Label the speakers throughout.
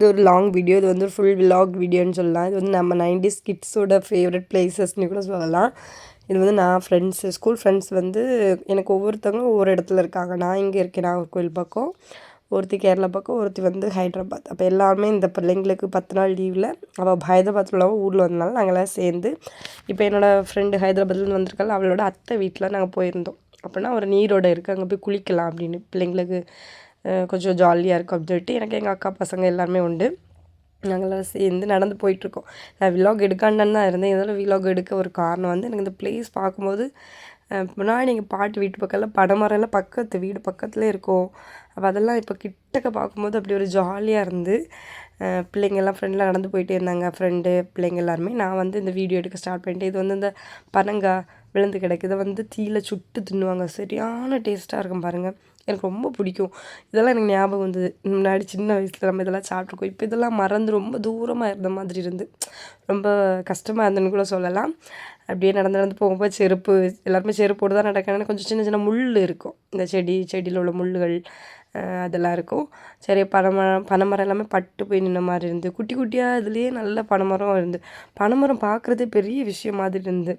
Speaker 1: இது ஒரு long video இது வந்து ஒரு ஃபுல் விலாக் வீடியோன்னு சொல்லலாம். இது வந்து நம்ம நைன்டிஸ் கிட்ஸோட ஃபேவரட் பிளேசஸ்னு கூட சொல்லலாம். இது வந்து நான் ஃப்ரெண்ட்ஸு ஸ்கூல் ஃப்ரெண்ட்ஸ் வந்து எனக்கு ஒவ்வொருத்தவங்க ஒவ்வொரு இடத்துல இருக்காங்க. நான் இங்கே இருக்கேன் நாகர்கோவில் பக்கம். ஒருத்தி கேரளா பக்கம் ஒருத்தி வந்து ஹைதராபாத். அப்போ எல்லாருமே இந்த பிள்ளைங்களுக்கு பத்து நாள் லீவில் அவள் ஹைதராபாத்தில் உள்ளவங்க ஊரில் வந்தனால நாங்கள்லாம் சேர்ந்து இப்போ என்னோடய ஃப்ரெண்டு ஹைதராபாத்லேருந்து வந்திருக்காள். அவளோட அத்தை வீட்டில் நாங்கள் போயிருந்தோம். அப்படின்னா ஒரு நீரோட இருக்குது அங்கே போய் குளிக்கலாம் அப்படின்னு பிள்ளைங்களுக்கு கொஞ்சம் ஜாலியாக இருக்கும் அப்படின்னு சொல்லிட்டு எனக்கு எங்கள் அக்கா பசங்க எல்லாருமே உண்டு. நாங்கள்லாம் சேர்ந்து நடந்து போயிட்டுருக்கோம். நான் விலாக் எடுக்காண்டான்னு தான் இருந்தேன். இதெல்லாம் விலாக் எடுக்க ஒரு காரணம் வந்து எனக்கு இந்த பிளேஸ் பார்க்கும்போது முன்னாடி எங்கள் பாட்டு வீட்டு பக்கத்தில் எல்லாம் பக்கத்து வீடு பக்கத்தில் இருக்கும். அப்போ அதெல்லாம் இப்போ கிட்டக்க பார்க்கும்போது அப்படி ஒரு ஜாலியாக இருந்து பிள்ளைங்கள்லாம் ஃப்ரெண்டில் நடந்து போயிட்டே இருந்தாங்க. ஃப்ரெண்டு பிள்ளைங்க எல்லாருமே. நான் வந்து இந்த வீடியோ எடுக்க ஸ்டார்ட் பண்ணிட்டேன். இது வந்து இந்த பனங்காய் விழுந்து கிடக்கு. இதை வந்து தீயில் சுட்டு தின்னுவாங்க. சரியான டேஸ்ட்டாக இருக்கும் பாருங்கள் எனக்கு ரொம்ப பிடிக்கும். இதெல்லாம் எனக்கு ஞாபகம் வந்தது. முன்னாடி சின்ன வயசில் நம்ம இதெல்லாம் சாப்பிட்ருக்கோம் இப்போ இதெல்லாம் மறந்து ரொம்ப தூரமாக இருந்த மாதிரி இருந்து. ரொம்ப கஷ்டமாக இருந்ததுன்னு கூட சொல்லலாம். அப்படியே நடந்து நடந்து போகும்போது செருப்பு எல்லாருமே செருப்போடு தான் நடக்கணும்னு கொஞ்சம் சின்ன சின்ன முள் இருக்கும். இந்த செடி செடியில் உள்ள முள்ளுகள் அதெல்லாம் இருக்கும். சரி பனைமரம் பனைமரம் எல்லாமே பட்டு போய் நின்ற மாதிரி இருந்து குட்டி குட்டியாக இதுலேயே நல்ல பனைமரம் இருந்து பனைமரம் பார்க்குறதே பெரிய விஷயம் மாதிரி இருந்து.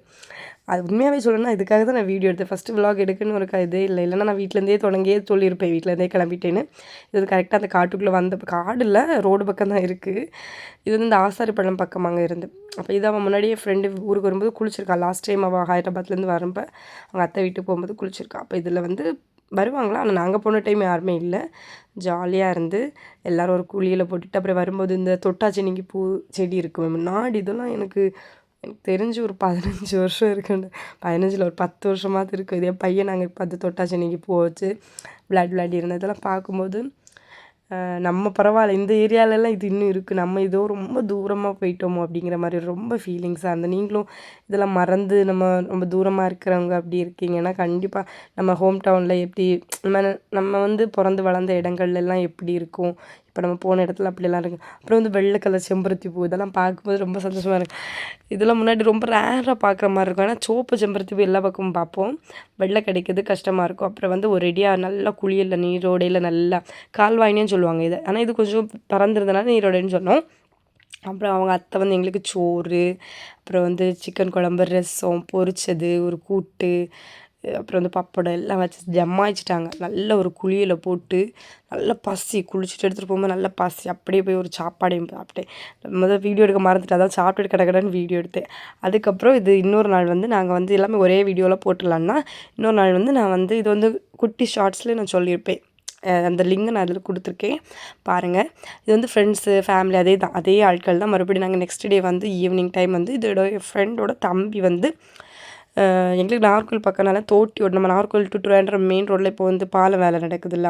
Speaker 1: அது உண்மையாகவே சொல்லணும்னா இதுக்காக தான் நான் வீடியோ எடுத்தேன். ஃபஸ்ட்டு விலாக் எடுக்குன்னு ஒரு இதே இல்லை. இல்லைன்னா நான் வீட்டிலேருந்தே தொடங்கியே சொல்லியிருப்பேன். வீட்டிலேருந்தே கிளம்பிட்டேன்னு. இது கரெக்டாக அந்த காட்டுக்குள்ளே வந்த காடு இல்லை ரோடு பக்கம் தான் இருக்குது இது வந்து இந்த ஆசாரி பள்ளம் பக்கமாக இருந்து. அப்போ இதை அவன் முன்னாடியே ஃப்ரெண்டு ஊருக்கு வரும்போது குளிச்சிருக்கான் லாஸ்ட் டைம் அவள் ஹைதராபாத்லேருந்து வரப்போ அவங்க அத்தை வீட்டுக்கு போகும்போது குளிச்சிருக்கான் அப்போ இதில் வந்து வருவாங்களா? ஆனால் நாங்கள் போன டைம் யாருமே இல்லை. ஜாலியாக இருந்து எல்லோரும் ஒரு குழியில் போட்டுட்டு அப்புறம் வரும்போது இந்த தொட்டாச்சினிக்கு பூ செடி இருக்கும் முன்னாடி இதெல்லாம் எனக்கு எனக்கு தெரிஞ்சு ஒரு பதினஞ்சு வருஷம் இருக்குன்னு. பதினஞ்சில் ஒரு பத்து வருஷமாவது இருக்குது இதே பையன் நாங்கள் இப்போ அது தொட்டாச்சினிக்கு பூ வச்சு விளையாடி விளையாடி இருந்ததெல்லாம் பார்க்கும்போது நம்ம பரவாயில்ல இந்த ஏரியாலெல்லாம் இது இன்னும் இருக்குது நம்ம இதோ ரொம்ப தூரமாக போயிட்டோமோ அப்படிங்கிற மாதிரி ரொம்ப ஃபீலிங்ஸாக இருந்தது நீங்களும் இதெல்லாம் மறந்து நம்ம ரொம்ப தூரமாக இருக்கிறவங்க அப்படி இருக்கீங்கன்னா கண்டிப்பாக நம்ம ஹோம் டவுனில் எப்படி நம்ம நம்ம வந்து பிறந்து வளர்ந்த இடங்கள்லாம் எப்படி இருக்கும்? இப்போ நம்ம போன இடத்துல அப்படியெல்லாம் இருக்குது அப்புறம் வந்து வெள்ளை கலர் செம்பருத்தி பூ இதெல்லாம் பார்க்கும்போது ரொம்ப சந்தோஷமாக இருக்குது இதெல்லாம் முன்னாடி ரொம்ப ரேராக பார்க்குற மாதிரி இருக்கும். ஆனால் சோப்பு செம்பருத்தி பூ எல்லா பக்கமும் பார்ப்போம். வெள்ளை கிடைக்கிறது கஷ்டமாக இருக்கும். அப்புறம் வந்து ஒரு ரெடியாக நல்லா குளியலில் நீரோடையில் நல்லா கால்வாயினேன்னு சொல்லுவாங்க இதை. ஆனால் இது கொஞ்சம் பறந்துருந்தனால நீரோடைன்னு சொன்னோம். அப்புறம் அவங்க அத்தை வந்து எங்களுக்கு சோறு அப்புறம் வந்து சிக்கன் குழம்பு ரசம் பொரிச்சது ஒரு கூட்டு அப்புறம் வந்து பப்படம் எல்லாம் வச்சு ஜம்மாய்ச்சிட்டாங்க நல்ல ஒரு குழியில் போட்டு நல்ல பசி குளிச்சுட்டு எடுத்துகிட்டு போகும்போது நல்ல பசி. அப்படியே போய் ஒரு சாப்பாடையும் சாப்பிட்டேன். முதல் வீடியோ எடுக்க மறந்துட்டு அதான் சாப்பிட்டு கிடக்கடன்னு வீடியோ எடுத்தேன். அதுக்கப்புறம் இது இன்னொரு நாள் வந்து நாங்கள் வந்து எல்லாமே ஒரே வீடியோவில் போட்டுடலான்னா இன்னொரு நாள் வந்து நான் வந்து இது வந்து குட்டி ஷார்ட்ஸ்லேயே நான் சொல்லியிருப்பேன். அந்த லிங்கை நான் அதில் கொடுத்துருக்கேன். பாருங்கள் இது வந்து ஃப்ரெண்ட்ஸு ஃபேமிலி அதே தான். அதே ஆட்கள் தான். மறுபடியும் நாங்கள் நெக்ஸ்ட் டே வந்து ஈவினிங் டைம் வந்து இதோட ஃப்ரெண்டோட தம்பி வந்து எங்களுக்கு நாகர்கோவில் பக்கம்னால தோட்டியோடு நம்ம நாகர்கோவில் டு ட்ரிவாண்ட்ரம் மெயின் ரோட்டில் இப்போ வந்து பாலம் வேலை நடக்குதுல்ல.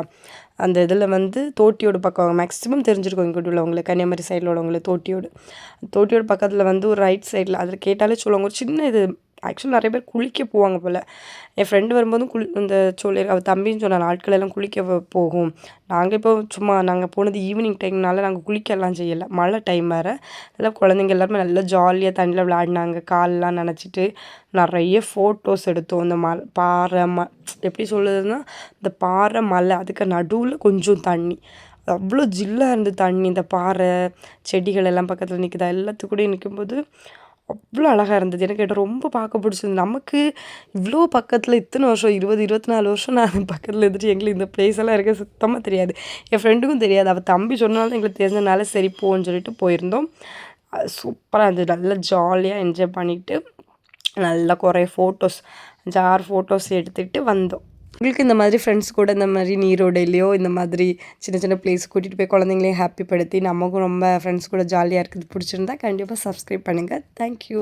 Speaker 1: அந்த இதில் வந்து தோட்டியோடு பக்கம் மேக்ஸிமம் தெரிஞ்சிருக்கோம் இங்கிட்ட உள்ளவங்களுக்கு கன்னியாகுமரி சைடில் உள்ளவங்களுக்கு தோட்டியோடு தோட்டியோடு பக்கத்தில் வந்து ஒரு ரைட் சைடில் அதில் கேட்டாலே சொல்லுவாங்க ஒரு சின்ன இது ஆக்சுவலாக நிறைய பேர் குளிக்க போவாங்க போல். என் ஃப்ரெண்டு வரும்போதும் குளி இந்த சொல்லி அவள் தம்பின்னு சொன்ன ஆட்கள் எல்லாம் குளிக்க போகும். நாங்கள் இப்போ சும்மா நாங்கள் போனது ஈவினிங் டைம்னால நாங்கள் குளிக்கலாம் செய்யலை. மழை டைம் வேறு. நல்லா குழந்தைங்க எல்லாருமே நல்லா ஜாலியாக தண்ணியில் விளையாடினாங்க. கால்லாம் நினச்சிட்டு நிறைய ஃபோட்டோஸ் எடுத்தோம். இந்த மலை பாறை ம எப்படி சொல்லுதுன்னா இந்த பாறை மலை அதுக்கு நடுவில் கொஞ்சம் தண்ணி. அவ்வளோ ஜில்லாக இருந்து தண்ணி. இந்த பாறை செடிகள் எல்லாம் பக்கத்தில் நிற்குதா எல்லாத்துக்கூடயும் நிற்கும்போது அவ்வளோ அழகாக இருந்தது. எனக்கு கேட்டால் ரொம்ப பார்க்க பிடிச்சிருந்தது. நமக்கு இவ்வளோ பக்கத்தில் இத்தனை வருஷம் இருபது இருபத்தி நாலு வருஷம் நான் பக்கத்தில் இருந்துட்டு எங்களுக்கு இந்த ப்ளேஸ் எல்லாம் இருக்க சுத்தமாக தெரியாது. என் ஃப்ரெண்டுக்கும் தெரியாது. அவள் தம்பி சொன்னாலும் எங்களுக்கு தெரிஞ்சதுனால சரி போன்னு சொல்லிட்டு போயிருந்தோம். சூப்பராக இருந்தது. நல்லா ஜாலியாக என்ஜாய் பண்ணிவிட்டு நல்லா குறைய ஃபோட்டோஸ் ஜார் ஃபோட்டோஸ் எடுத்துகிட்டு வந்தோம். உங்களுக்கு இந்த மாதிரி ஃப்ரெண்ட்ஸ் கூட இந்த மாதிரி நீரோடையிலையோ இந்த மாதிரி சின்ன சின்ன பிளேஸ் கூட்டிகிட்டு போய் குழந்தைங்களையும் ஹாப்பி படுத்தி நமக்கும் ரொம்ப ஃப்ரெண்ட்ஸ் கூட ஜாலியாக இருக்குது பிடிச்சிருந்தா கண்டிப்பாக சப்ஸ்கிரைப் பண்ணுங்கள் தேங்க்யூ